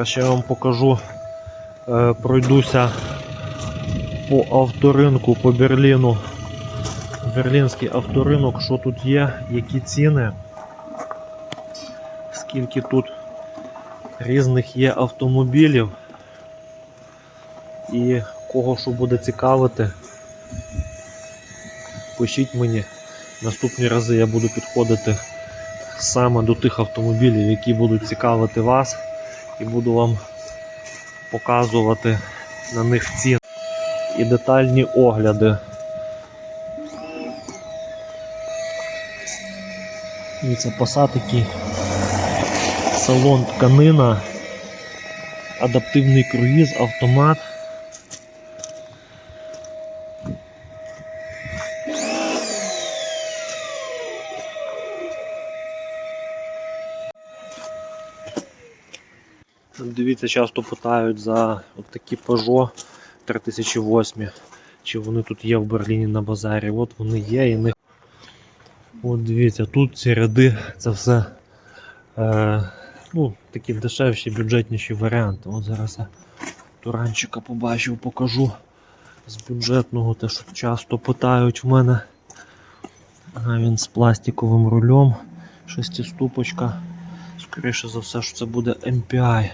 Зараз ще вам покажу, е, пройдуся по авторинку по Берліну. Берлінський авторинок, що тут є, які ціни, скільки тут різних є автомобілів і кого що буде цікавити. Пишіть мені. Наступні рази я буду підходити саме до тих автомобілів, які будуть цікавити вас, і буду вам показувати на них ціни і детальні огляди. І це посадки, салон тканина, адаптивний круїз, автомат. Дивіться, часто питають за такі Peugeot 3008, чи вони тут є в Берліні на базарі. От вони є і них. От дивіться, тут ці ряди це все е, ну, такі дешевші, бюджетніші варіанти. От зараз я туранчика побачив, покажу з бюджетного, те, що часто питають в мене. Ага, він з пластиковим рулем, шестиступочка. Скоріше за все, що це буде MPI.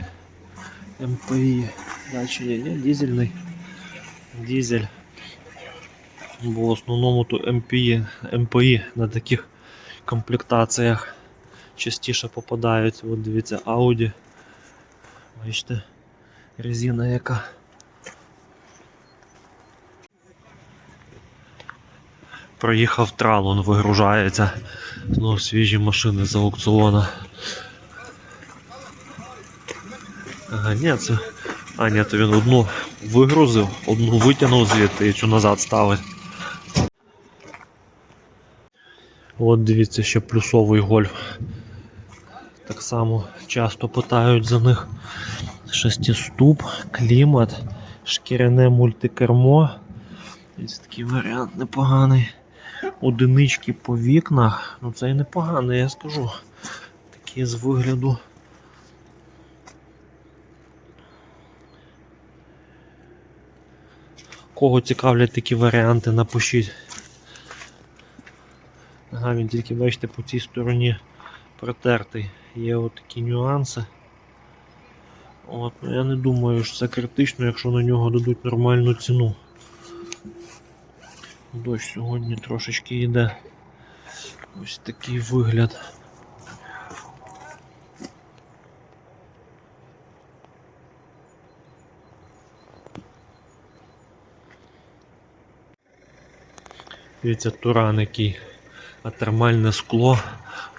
MPI. Далі є, дизельний. Дизель. Бо в основному то MPI, MPI на таких комплектаціях частіше попадаються. От дивіться, Audi. Бачите, резина яка. Проїхав тралон, вигружається. Знову свіжі машини з аукціона. Ні, це. А, ні, то він одну вигрузив, одну витягнув звідти і цю назад ставить. От дивіться, ще плюсовий гольф. Так само часто питають за них. Шестиступ, клімат, шкіряне мультикермо. Ось такий варіант непоганий. Одинички по вікнах. Ну це і непоганий, я скажу. Такі з вигляду. Кого цікавлять такі варіанти, напишіть. Ага, він тільки бачите по цій стороні протертий. Є от такі нюанси. От, ну Я не думаю, що це критично, якщо на нього дадуть нормальну ціну. Дощ сьогодні трошечки йде. Ось такий вигляд. Дивіться, туран який. А термальне скло,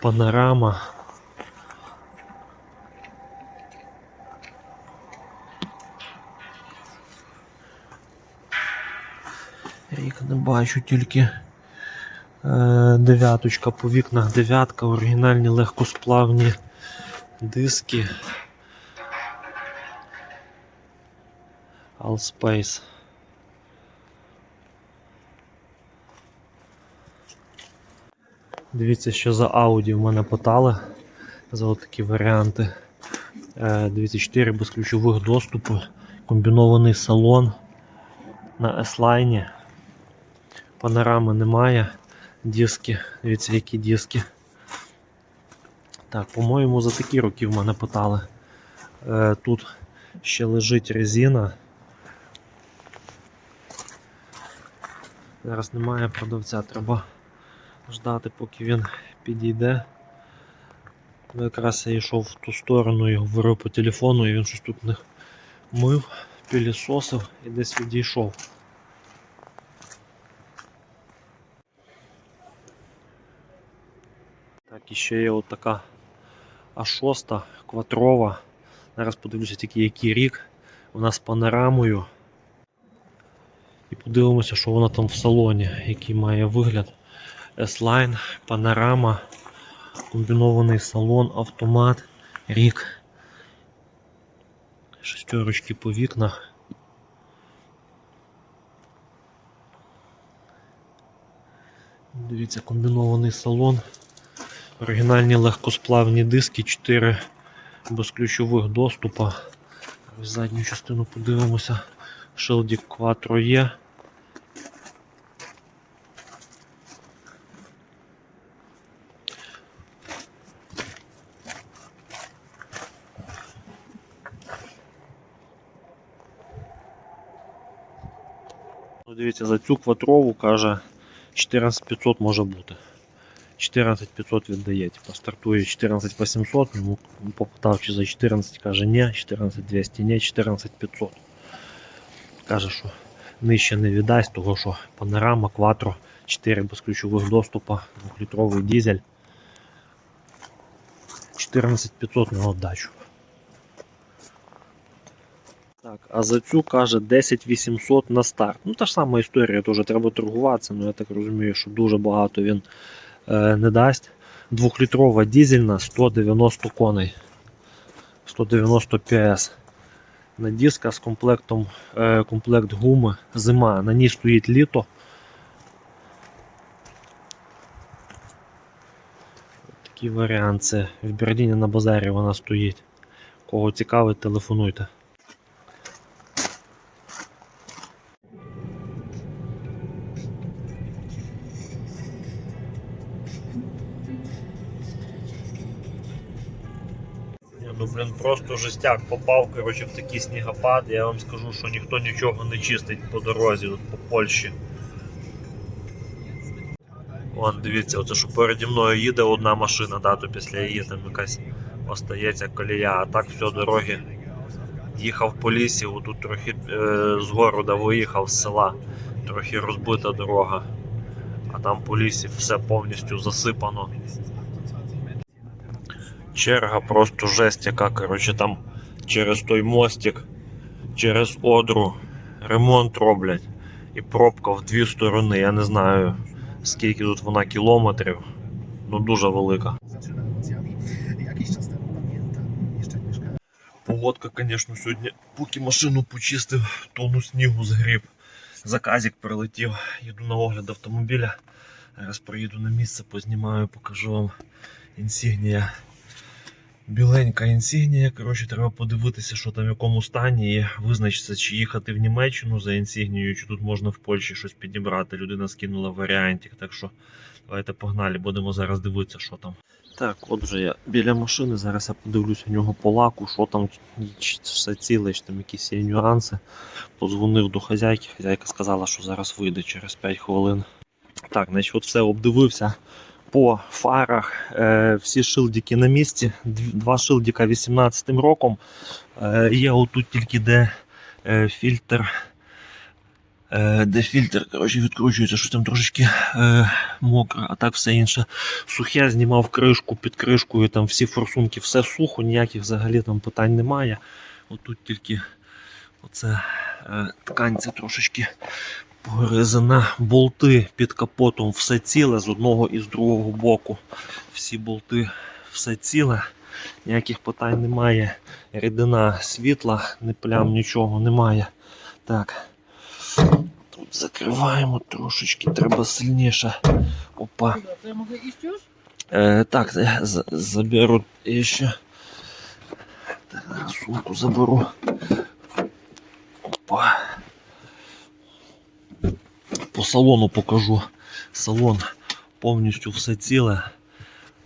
панорама. Рік не бачу, тільки е, дев'яточка по вікнах, дев'ятка, оригінальні легкосплавні диски. Allspace. Дивіться, що за Audi в мене питали за отакі варіанти. Е, Дивіться, 4 безключових доступу, комбінований салон на S-Line. Панорами немає. Диски, дивіться, які диски. Так, по-моєму, за такі роки в мене питали. Е, Тут ще лежить резина. Зараз немає продавця, треба ждати, поки він підійде. Ну, Якраз я йшов в ту сторону і говорив по телефону, і він щось тут не мив, пілісосив і десь відійшов. Так, і ще є от така А6 квадрова. Зараз подивлюся тільки який рік. Вона з панорамою. І подивимося, що вона там в салоні, який має вигляд. S-Line, панорама, комбінований салон, автомат, рік. Шестерочки по вікнах. Дивіться, комбінований салон. Оригінальні легкосплавні диски, 4 безключових доступа. Ось задню частину подивимося. Шилдік Quattro є. Ну, Дивіться, за цю квадрову каже 14500 може бути. 14500 віддає. Типа стартує 14800, йому попитав чи за 14, каже ні, 14200 ні, 14500. Каже, що нижче не віддасть, того що панорама, кватро, 4 безключових доступа, 2-літровий дизель. 14500 на отдачу. Так, а за цю каже 10800 на старт. Ну та ж сама історія, теж треба торгуватися, але я так розумію, що дуже багато він е, не дасть. Двохлітрова дизельна 190 коней. 190 PS. На диска з комплектом е, комплект гуми зима. На ній стоїть літо. Такий варіант. Це в Берліні на базарі вона стоїть. Кого цікавить, телефонуйте. Просто жестяк попав коротше, в такий снігопад. Я вам скажу, що ніхто нічого не чистить по дорозі от по Польщі. Вон, дивіться, оце що переді мною їде одна машина, да, то після її там якась остається колія, а так все дороги. Їхав по лісі, отут трохи е, з города виїхав з села, трохи розбита дорога. А там по лісі все повністю засипано черга просто жесть, яка коротше там через той мостик, через одру ремонт роблять. І пробка в дві сторони. Я не знаю скільки тут вона кілометрів. Ну дуже велика. Погодка, звісно, сьогодні, поки машину почистив, тонну снігу згріб. Заказик прилетів. Їду на огляд автомобіля. Зараз приїду на місце, познімаю, покажу вам інсігнія. Біленька інсігнія. Коротше, треба подивитися, що там в якому стані, і визначитися, чи їхати в Німеччину за інсігнією, чи тут можна в Польщі щось підібрати. Людина скинула варіантик. Так що давайте погнали, будемо зараз дивитися, що там. Так, от вже я біля машини. Зараз я подивлюся у нього по лаку, що там все ціле, чи там якісь є нюанси. Подзвонив до хазяйки. Хазяйка сказала, що зараз вийде через 5 хвилин. Так, значить, от все обдивився по фарах. Е, всі шилдики на місці. Два шилдика 18 роком. Е, є отут тільки де е, фільтр. Де фільтр коротше, відкручується, що там трошечки е, мокро, а так все інше сухе, знімав кришку під кришкою, там всі форсунки, все сухо, ніяких взагалі там питань немає. Отут тільки оце е, тканця трошечки погризана. Болти під капотом все ціле з одного і з другого боку. Всі болти все ціле, ніяких питань немає. Рідина світла, не плям, нічого немає. Так. Тут закриваємо трошечки, треба сильніше. Опа. Е, так, я заберу ще. Так, сумку заберу. Опа. По салону покажу. Салон повністю все ціле.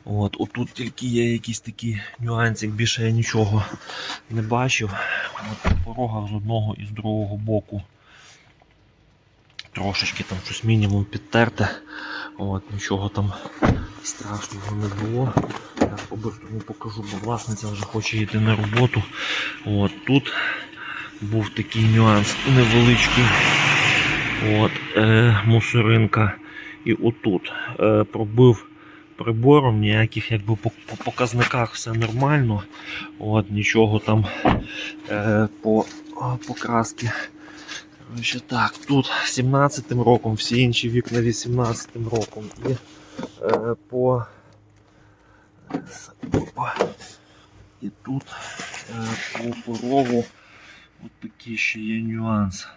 От, отут тільки є якийсь такий нюансик, більше я нічого не бачив. От, по порогах з одного і з другого боку. Трошечки там щось мінімум підтерте. От, нічого там страшного не було. Я по-бистрому покажу, бо власниця вже хоче йти на роботу. От тут був такий нюанс невеличкий. От, мусоринка. І отут е, пробив прибором, ніяких якби по, по показниках все нормально. От, нічого там е, по покраски. Коротше, так, тут 17-м роком, всі інші вікна 18-м роком. І е, по, опа. І тут е, по порогу от такий ще є нюанс.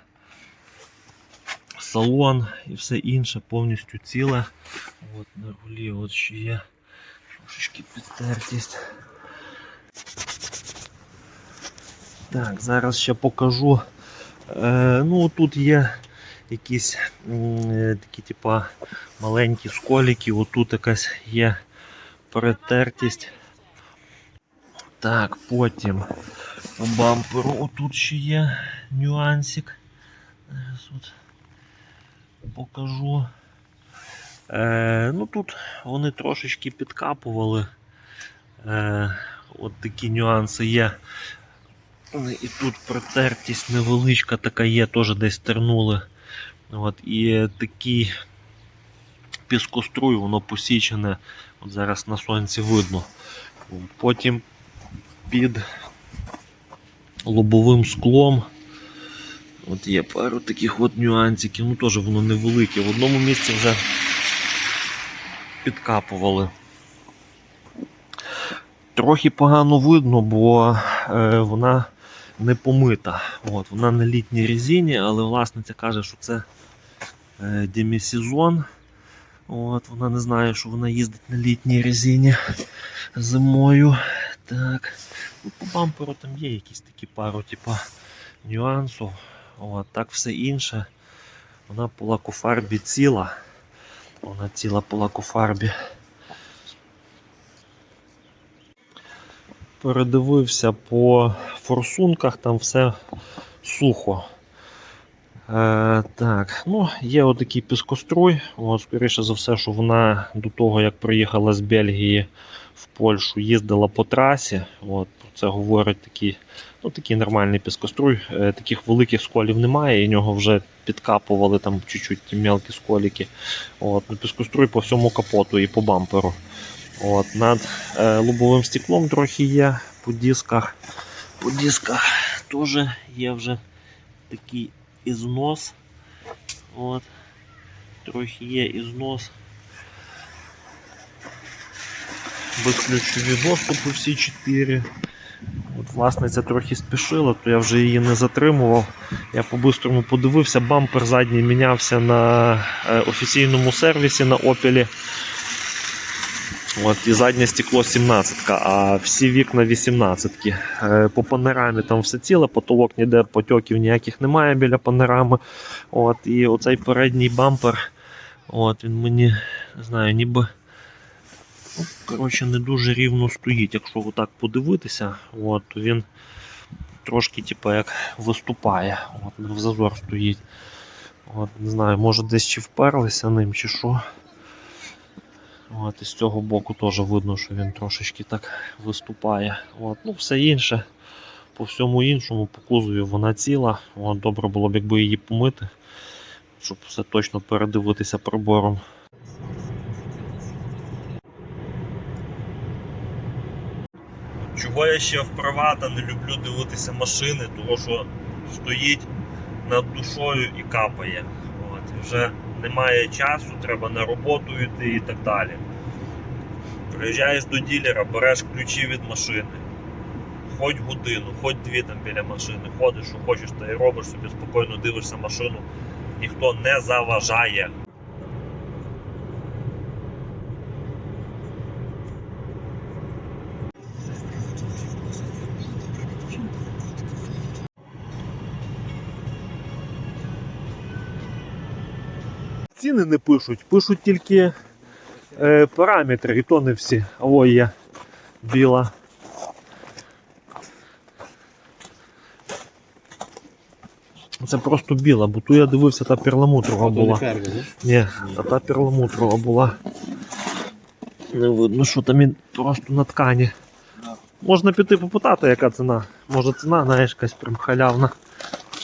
Салон і все інше повністю ціле. От на рулі от ще є трошечки підтертість. Так, зараз ще покажу. Е, ну, тут є якісь е, такі, типа, маленькі сколіки, отут якась є перетертість. Так, потім по бамперу отут ще є нюансик. Зараз от покажу. Е, ну тут вони трошечки підкапували. Е, от такі нюанси є. Ну, І тут протертість невеличка така є, теж десь тернули. От, і такий піскоструй, воно посічене. От зараз на сонці видно. Потім під лобовим склом. От є пару таких от нюансиків, ну теж воно невелике. В одному місці вже підкапували. Трохи погано видно, бо е, вона не помита. От, вона на літній резині, але власниця каже, що це е, демісезон. От, вона не знає, що вона їздить на літній резині зимою. Так. Ну, по бамперу там є якісь такі пару типа, нюансів. От, так все інше. Вона по лакофарбі ціла. Вона ціла по лакофарбі. Передивився по форсунках, там все сухо. Е, так, ну, є отакий піскоструй. От, скоріше за все, що вона до того, як приїхала з Бельгії в Польщу, їздила по трасі. От, про це говорить такий, ну, такий нормальний піскоструй. Е, таких великих сколів немає, і нього вже підкапували там чуть-чуть ті мелкі сколіки. От, ну, піскоструй по всьому капоту і по бамперу. От, над е, лобовим стеклом трохи є по дисках. По дисках теж є вже такий ізнос. От. Трохи є ізнос. Безключові доступи всі чотири. От, власниця трохи спішила, то я вже її не затримував. Я по-бистрому подивився, бампер задній мінявся на е, офіційному сервісі на Opel. От, і заднє стекло 17, а всі вікна 18. Е, По панорамі там все ціле, потолок ніде потьоків ніяких немає біля панорами. От, і оцей передній бампер, от, він мені не знаю, ніби коротше, не дуже рівно стоїть. Якщо отак подивитися, от, то він трошки типу, як виступає. От, в зазор стоїть. От, не знаю, може десь чи вперлися ним, чи що. От, і з цього боку теж видно, що він трошечки так виступає. От, ну, все інше, по всьому іншому, по кузові вона ціла. От, добре було б, якби її помити, щоб все точно передивитися прибором. Чого я ще в привата не люблю дивитися машини, тому що стоїть над душою і капає. От, вже немає часу, треба на роботу йти і так далі. Приїжджаєш до ділера, береш ключі від машини. Хоч годину, хоч дві там біля машини, ходиш, що хочеш, та й робиш собі спокійно дивишся машину, ніхто не заважає. Ціни не пишуть, пишуть тільки е, параметри, і то не всі. О, є біла. Це просто біла, бо тут я дивився, та перламутрова була. Ні, а та перламутрова була. Не видно, що там він просто на ткані. Можна піти попитати, яка ціна. Може ціна, знаєш, якась прям халявна.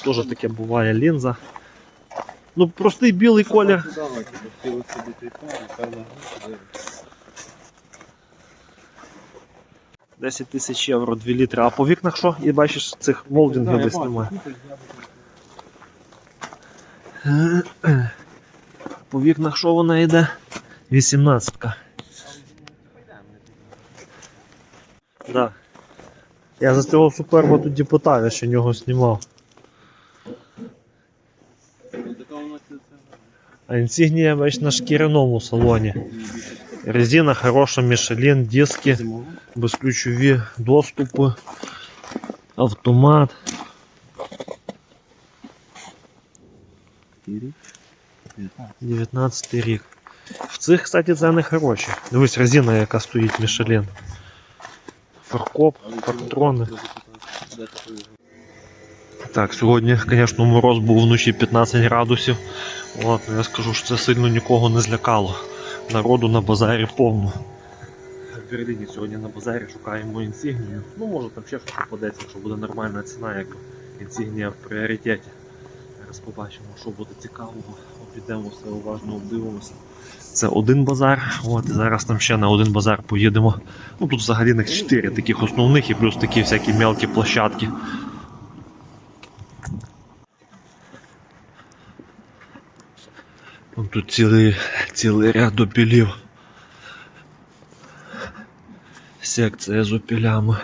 Теж таке буває лінза. Ну, простий білий колір. 10 тисяч євро, 2 літри. А по вікнах що? І бачиш, цих молдингів десь немає. По вікнах що вона йде? 18-ка. Да. Я за цього суперба тоді питав, я ще нього знімав. А інсігнія бач на шкіряному салоні. Резина хороша, Michelin, диски, безключові доступи. Автомат. 19 рік. В цих, кстати, ціни хороші. Дивись, резина, яка стоїть Мішелін. Фаркоп, фактрони. Так, сьогодні, звісно, мороз був вночі 15 градусів. От, я скажу, що це сильно нікого не злякало. Народу на базарі повно. В Берліні сьогодні на базарі шукаємо інсігнію. Ну, може там ще щось попадеться, якщо буде нормальна ціна, як інсігнія в пріоритеті. Зараз побачимо, що буде цікавого. Підемо все уважно обдивимося. Це один базар. От, і зараз там ще на один базар поїдемо. Ну тут взагалі них 4 таких основних і плюс такі всякі мелкі площадки. Тут цілий, цілий ряд опілів. Секція з опілями.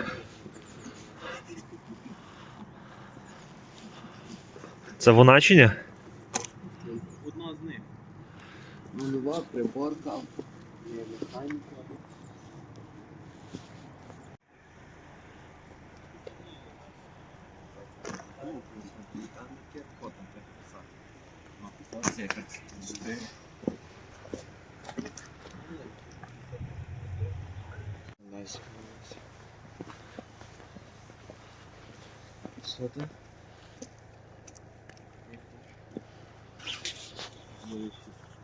Це вона чи ні? Одна з них. Нульова приборка. Механіка. Що ти?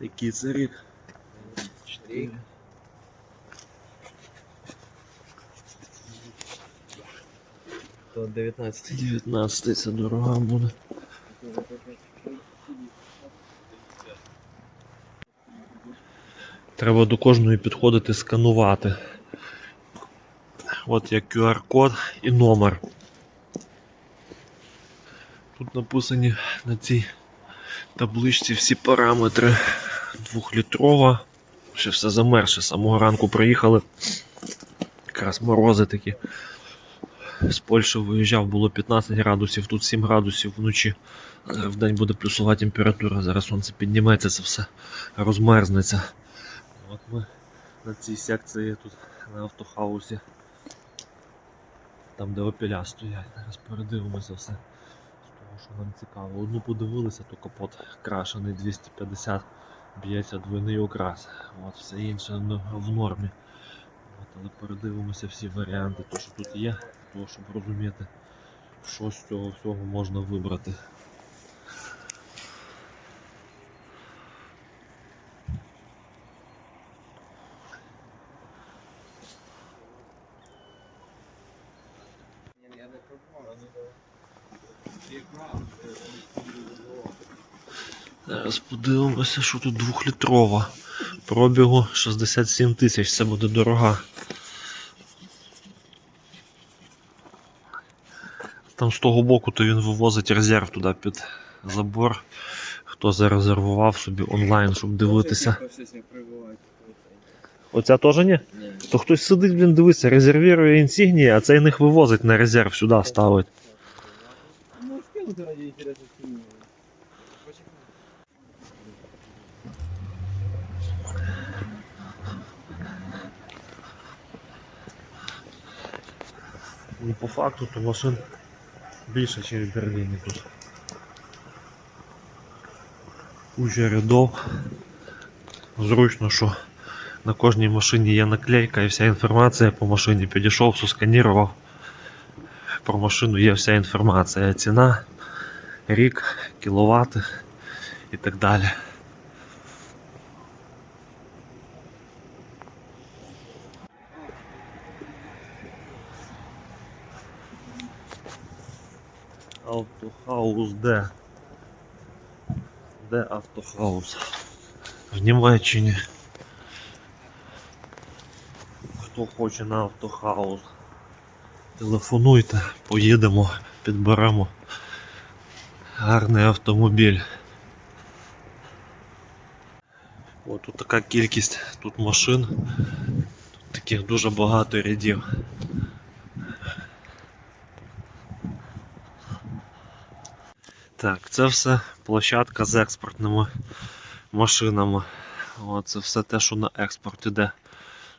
Який це рік? Рік. То 19. 19 це дорога буде. Треба до кожної підходити сканувати. От як QR-код і номер. Тут написані на цій табличці всі параметри. Двохлітрова. Ще все замерзше. З самого ранку приїхали. Якраз морози такі. З Польщі виїжджав, було 15 градусів, тут 7 градусів вночі. Е, В день буде плюсова температура, зараз сонце підніметься, це все розмерзнеться. От ми на цій секції тут на автохаусі. Там де опіля стоять. Зараз передивимося все. З того, що нам цікаво. Одну подивилися, то капот крашений 250 б'ється двойний окрас. От, все інше в нормі. От, але передивимося всі варіанти, то що тут є, того, щоб розуміти, що з цього всього можна вибрати. Зараз подивимося, що тут двохлітрова. Пробігу 67 тисяч, це буде дорога. Там з того боку то він вивозить резерв туди під забор. Хто зарезервував собі онлайн, щоб дивитися. Оця теж ні? То хтось сидить, блін, дивиться, резервує інсігнії, а цей них вивозить на резерв сюди ставить. Ну, скинути раді інтересу сумніву. Ну, по факту то машин більше, ніж в Берліні тут. Куча рядов. Зручно, що на кожній машині є наклейка і вся інформація по машині. Підійшов, сосканірував. Про машину є вся інформація. Ціна, рік, кіловати і так далі. Автохаус де? Де автохаус? В Німеччині. Хто хоче на автохаус? Телефонуйте, поїдемо, підберемо гарний автомобіль. О, тут така кількість тут машин, тут таких дуже багато рядів. Так, це все площадка з експортними машинами. О, це все те, що на експорт іде.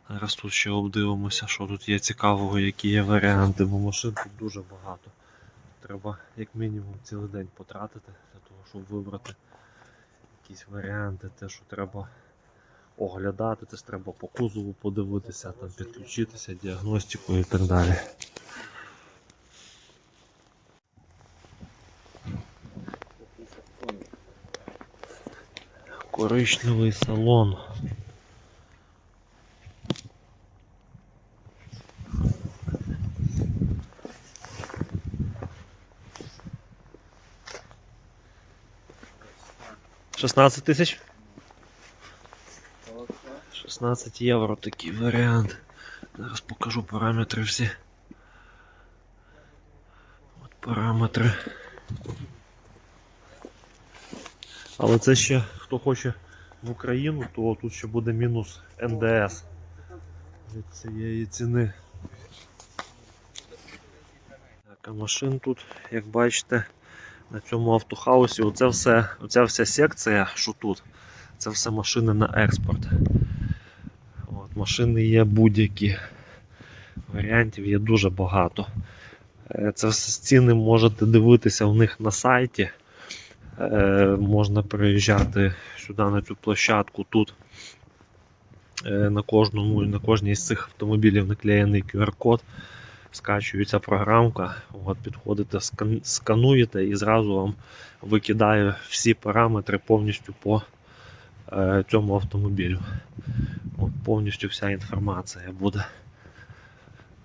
Зараз тут ще обдивимося, що тут є цікавого, які є варіанти, бо машин тут дуже багато. треба як мінімум цілий день потратити для того, щоб вибрати якісь варіанти, те, що треба оглядати, це треба по кузову подивитися, там підключитися, діагностику і так далі. Коричневий салон. Шістнадцять тисяч? 16 євро такий варіант. Зараз покажу параметри всі. От параметри. Але це ще хто хоче в Україну, то тут ще буде мінус НДС від цієї ціни. Так, а машин тут, як бачите, на цьому автохаусі оце все, оця вся секція, що тут, це все машини на експорт. От, машини є будь-які. Варіантів є дуже багато. Е, Це все ціни можете дивитися у них на сайті. Е, Можна приїжджати сюди на цю площадку. Тут е, на кожному на кожній з цих автомобілів наклеєний QR-код. Скачується програмка, от, підходите, скануєте і зразу вам викидає всі параметри повністю по е, цьому автомобілю. От, повністю вся інформація буде.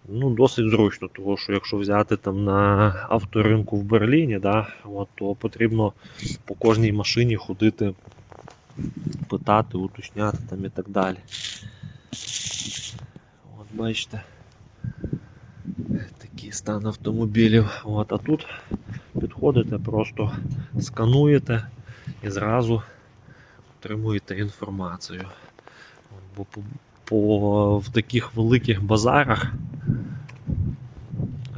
Ну, досить зручно, тому що якщо взяти там на авторинку в Берліні, да, от, то потрібно по кожній машині ходити, питати, уточняти там і так далі. От бачите, такий стан автомобілів. От, а тут підходите, просто скануєте і зразу отримуєте інформацію. Бо по, по, в таких великих базарах,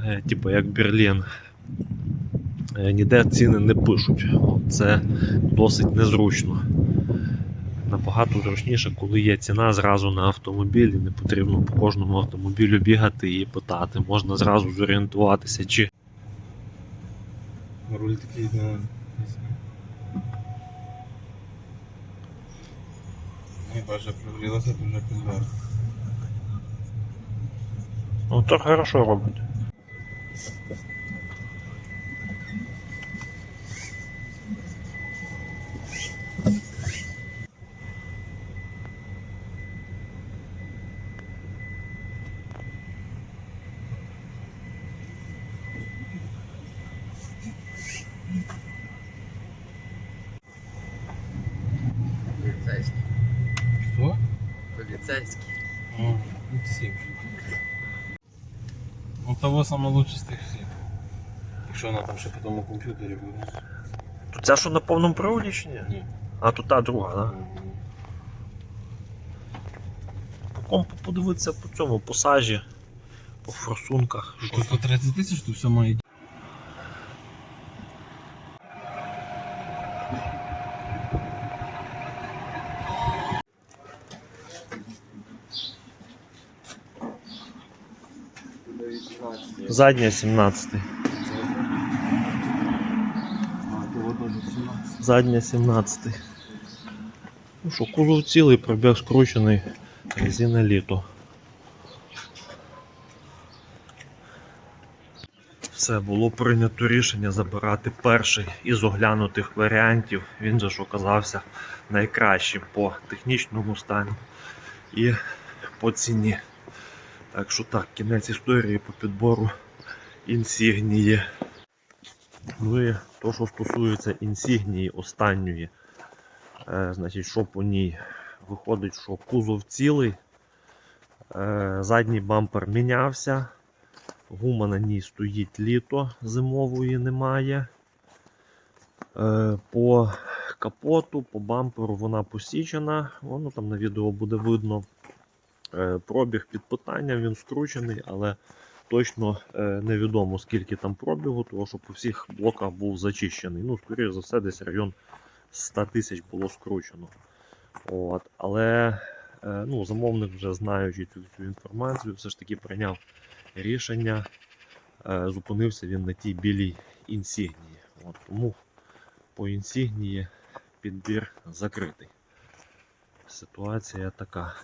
е, типу як Берлін, е, ніде ціни не пишуть. Це досить незручно. Набагато зручніше, коли є ціна зразу на автомобіль, і не потрібно по кожному автомобілю бігати і питати. Можна зразу зорієнтуватися, чи Руль такий на. не знаю. Не прогрілося, то вже ну, то хорошо робить. Поліцейський. Що? Поліцейський. О, ну всі. Того саме лучше з тих всіх. Якщо вона там ще по тому комп'ютері буде. То ця що на повному приводі чи ні? Ні. А тут та друга, так? По компу подивитися по цьому, по сажі, по форсунках. Що Тут 130 тисяч, то все має. Задня 17. А, 17. Задня 17. Ну що, кузов цілий, пробіг скручений, резина літо. Все, було прийнято рішення забирати перший із оглянутих варіантів. Він же ж оказався найкращим по технічному стану і по ціні. Так що так, кінець історії по підбору інсігнії. Ну і то, що стосується інсігнії останньої, е, значить, що по ній виходить, що кузов цілий, е, задній бампер мінявся, гума на ній стоїть літо, зимової немає. Е, по капоту, по бамперу вона посічена, воно там на відео буде видно. Е, пробіг під питанням, він скручений, але точно е, невідомо скільки там пробігу, тому що по всіх блоках був зачищений. Ну, скоріше за все, десь район 100 тисяч було скручено. От. Але е, ну, замовник, вже знаючи цю всю інформацію, все ж таки прийняв рішення. Е, зупинився він на тій білій інсігнії. От, тому по інсігнії підбір закритий. Ситуація така.